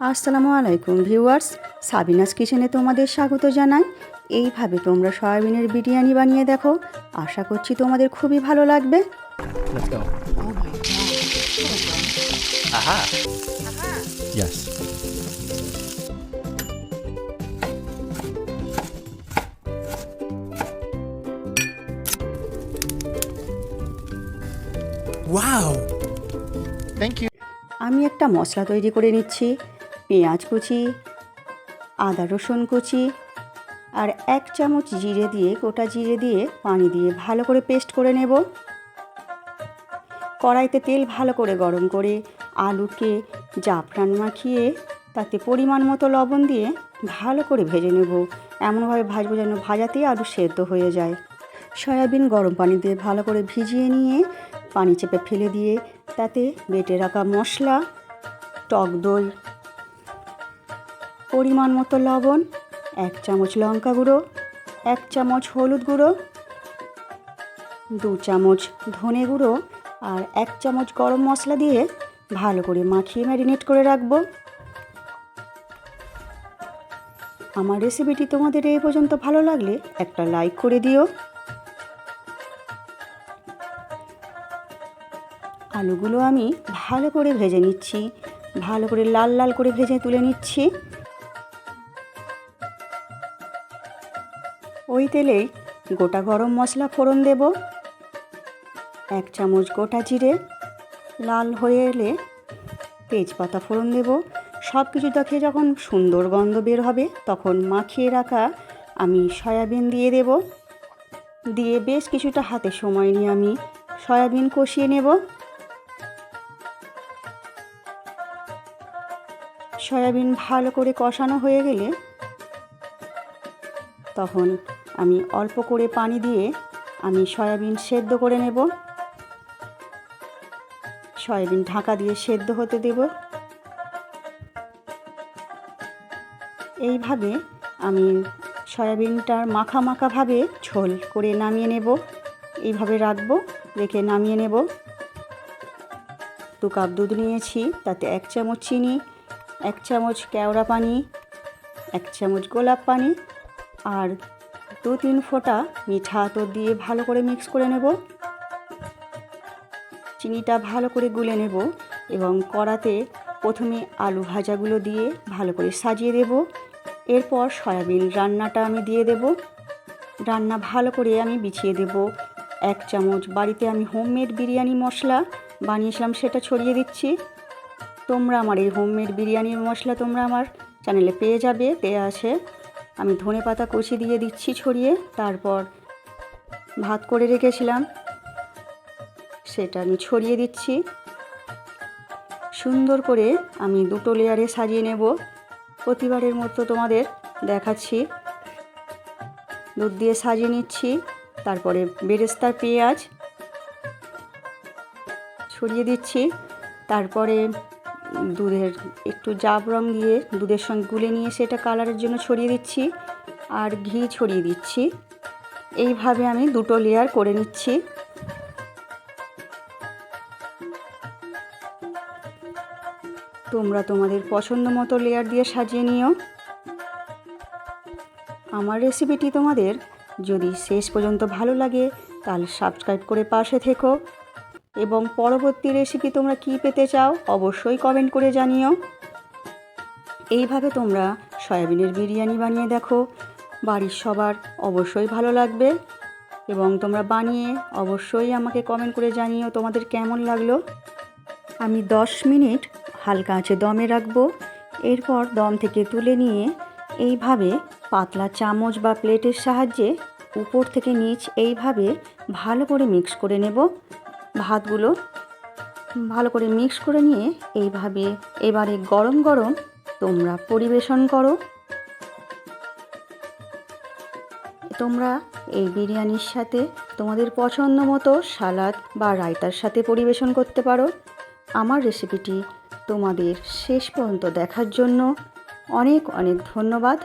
আসসালামু আলাইকুম viewers Sabinus কিচেনে তোমাদের স্বাগত জানাই এইভাবে তোমরা সয়াবিনের বিরিয়ানি বানিয়ে দেখো আশা করছি তোমাদের খুবই ভালো লাগবে. Wow. Thank you. আমি একটা মশলা তৈরি করে নিচ্ছি পেঁয়াজ কুচি, আদা রসুন কুচি আর এক চামচ জিরে দিয়ে, গোটা জিরে দিয়ে পানি দিয়ে ভালো করে পেস্ট করে নেব। কড়াইতে তেল ভালো করে গরম করে আলুকে জাফরান মাখিয়ে তাতে পরিমাণ মতো লবণ দিয়ে ভালো করে ভেজে নেব। এমনভাবে ভাজবো যেন ভাজাতেই আলু সেদ্ধ হয়ে যায়। সয়াবিন গরম পানি দিয়ে ভালো করে ভিজিয়ে নিয়ে পানি চেপে ফেলে দিয়ে তাতে বেটে রাখা মশলা, টক দই পরিমাণ মতো লবণ, এক চামচ লঙ্কা গুঁড়ো, এক চামচ হলুদ গুঁড়ো, দু চামচ ধনে গুঁড়ো আর এক চামচ গরম মশলা দিয়ে ভালো করে মাখিয়ে ম্যারিনেট করে রাখব। আমার রেসিপিটি তোমাদের এই পর্যন্ত ভালো লাগলে একটা লাইক করে দিও। আলুগুলো আমি ভালো করে ভেজে নিচ্ছি, ভালো করে লাল লাল করে ভেজে তুলে নিচ্ছি। ওই তেলেই গোটা গরম মশলা ফোড়ন দেব। এক চামচ গোটা জিরে, লাল হয়ে এলে তেজপাতা ফোড়ন দেব। সব কিছু দেখে যখন সুন্দর গন্ধ বের হবে, তখন মাখিয়ে রাখা আমি সয়াবিন দিয়ে দেব। দিয়ে বেশ কিছুটা হাতে সময় নিয়ে আমি সয়াবিন কষিয়ে নেব। সয়াবিন ভালো করে কষানো হয়ে গেলে তখন আমি অল্প করে পানি দিয়ে আমি সয়াবিন সেদ্ধ করে নেব। সয়াবিন ঢাকা দিয়ে সেদ্ধ হতে দেব। এইভাবে আমি সয়াবিনটার মাখা মাখাভাবে ঝোল করে নামিয়ে নেব। এইভাবে রাখব, রেখে নামিয়ে নেব। দু কাপ দুধ নিয়েছি, তাতে এক চামচ চিনি, এক চামচ কেওড়া পানি, এক চামচ গোলাপ পানি আর দু তিন ফোঁটা মিঠা আতর দিয়ে ভালো করে মিক্স করে নেব। চিনিটা ভালো করে গুলে নেব এবং কড়াতে প্রথমে আলু ভাজাগুলো দিয়ে ভালো করে সাজিয়ে দেব। এরপর সয়াবিন রান্নাটা আমি দিয়ে দেব। রান্না ভালো করে আমি বিছিয়ে দেব। এক চামচ বাড়িতে আমি হোমমেড বিরিয়ানি মশলা বানিয়েছিলাম, সেটা ছড়িয়ে দিচ্ছি। তোমরা আমার এই হোমমেড বিরিয়ানির মশলা তোমরা আমার চ্যানেলে পেয়ে যাবে, দেয়া আছে। আমি ধনে পাতা কষি দিয়ে দিচ্ছি ছড়িয়ে, তারপর ভাত করে রেখেছিলাম। সেটা আমি ছড়িয়ে দিচ্ছি। সুন্দর করে আমি দুটো লেয়ারে সাজিয়ে নেব। প্রতিবারের মতো তোমাদের দেখাচ্ছি। দুধ দিয়ে সাজিয়ে নিচ্ছি, তারপরে বেরেস্তার পেঁয়াজ ছড়িয়ে দিচ্ছি, তারপরে দুধের একটু জাব রং দিয়ে দুধের সঙ্গে গুলে নিয়ে সেটা কালারের জন্য ছড়িয়ে দিচ্ছি আর ঘি ছড়িয়ে দিচ্ছি। এইভাবে আমি দুটো লেয়ার করে নিচ্ছি। তোমরা তোমাদের পছন্দ মতো লেয়ার দিয়ে সাজিয়ে নিও। আমার রেসিপিটি তোমাদের যদি শেষ পর্যন্ত ভালো লাগে তাহলে সাবস্ক্রাইব করে পাশে থেকো। এবং পরবর্তী রেসিপি তোমরা কী পেতে চাও অবশ্যই কমেন্ট করে জানিও। এইভাবে তোমরা সয়াবিনের বিরিয়ানি বানিয়ে দেখো। বাড়ির সবার অবশ্যই ভালো লাগবে এবং তোমরা বানিয়ে অবশ্যই আমাকে কমেন্ট করে জানিও তোমাদের কেমন লাগল। আমি দশ মিনিট হালকা আঁচে দমে রাখব। এরপর দম থেকে তুলে নিয়ে এইভাবে পাতলা চামচ বা প্লেটের সাহায্যে উপর থেকে নিচ এইভাবে ভালো করে মিক্স করে নেব। ভাতগুলো ভালো করে মিক্স করে নিয়ে এইভাবে এবারে গরম গরম তোমরা পরিবেশন করো। তোমরা এই বিরিয়ানির সাথে তোমাদের পছন্দ মতো সালাদ বা রায়তার সাথে পরিবেশন করতে পারো। আমার রেসিপিটি তোমাদের শেষ পর্যন্ত দেখার জন্য অনেক অনেক ধন্যবাদ।